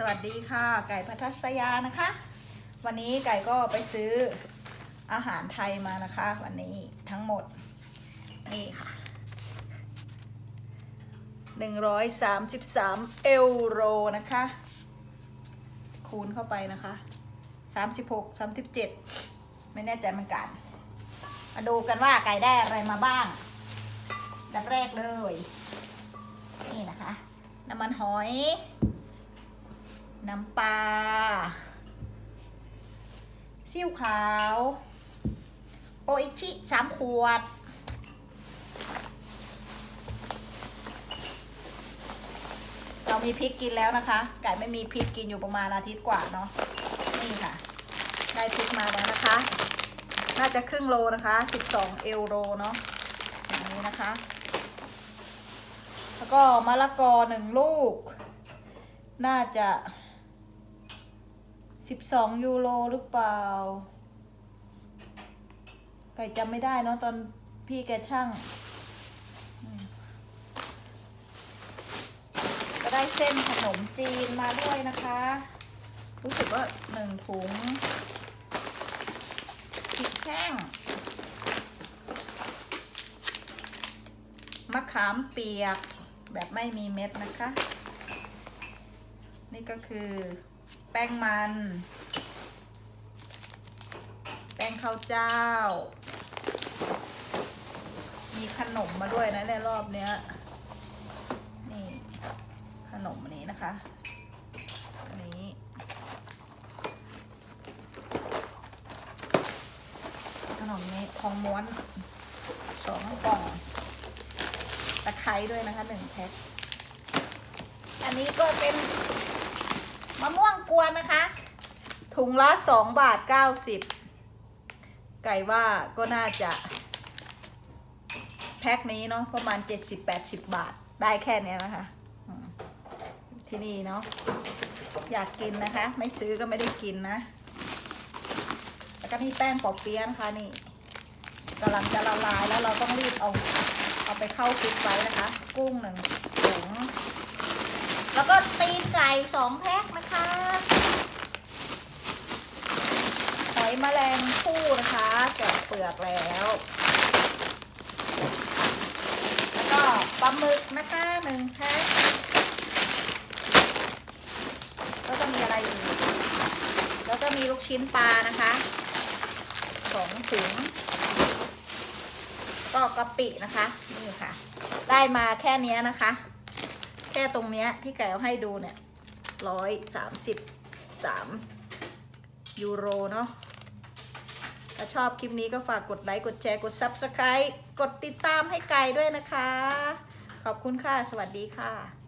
สวัสดีค่ะ ไก่พัทสยานะคะ วันนี้ไก่ก็ไปซื้ออาหารไทยมานะคะ วันนี้ทั้งหมด นี่ค่ะ133เอวโรนะคะ คูณเข้าไปนะคะ36 37ไม่แน่ใจเหมือนกัน มาดูกันว่าไก่ได้อะไรมาบ้างดับแรกเลย นี่นะคะ น้ำมันหอย น้ำปลาซีอิ๊วขาว โออิชิสามขวด เรามีพริกกินแล้วนะคะ ไก่ไม่มีพริกกินอยู่ประมาณอาทิตย์กว่าเนาะนี่ค่ะ ได้พริกมาแล้วนะคะ น่าจะครึ่งโลนะคะ 12 เอวโรเนาะอย่างนี้นะคะ แล้วก็มะละกอหนึ่งลูก น่าจะ 12ยูโรหรือเปล่า ไก่จำไม่ได้เนาะตอนพี่แกช่าง ก็ได้เส้นขนมจีนมาด้วยนะคะ รู้สึกว่าหนึ่งถุงพริกแห้งมะขามเปียกแบบไม่มีเม็ดนะคะ นี่ก็คือ แป้งมัน แป้งข้าวเจ้า มีขนมมาด้วยนะในรอบเนี้ย นี่ ขนมอันนี้นะคะ อันนี้ขนมนี้ทองม้วนสองกล่องตะไคร้ด้วยนะคะหนึ่งแพ็คอันนี้ก็เป็น มะม่วงกวนนะคะ ถุงละสองบาทเก้าสิบไก่ว่าก็น่าจะ แพ็คนี้เนาะประมาณเจ็ดสิบแปดสิบบาทได้แค่เนี้ยนะคะที่นี่เนาะอยากกินนะคะ ไม่ซื้อก็ไม่ได้กินนะแล้วก็นี่แป้งปอเปี๊ยะนะคะนี่กำลังจะละลายแล้วเราต้องรีบเอาเอาไปเข้าฟิตไว้นะคะ กุ้งหนึ่งถุงแล้วก็ตีนไก่สองแพ็คนะคะ อยแมลงภู่นะคะแกะเปลือกแล้ว แล้วก็ปลาหมึกนะคะหนึ่งแพ็คแล้วก็มีอะไรอีกแล้วก็มีลูกชิ้นปลานะคะสองถุงก็กะปินะคะนี่ค่ะ ได้มาแค่นี้นะคะ แค่ตรงเนี้ยที่ไก่เอาให้ดูเนี่ยร้อยสามสิบสามยูโรเนาะ ถ้าชอบคลิปนี้ก็ฝากกดไลค์ กดแชร์ กด Subscribe กดติดตามให้ไกลด้วยนะคะ ขอบคุณค่ะ สวัสดีค่ะ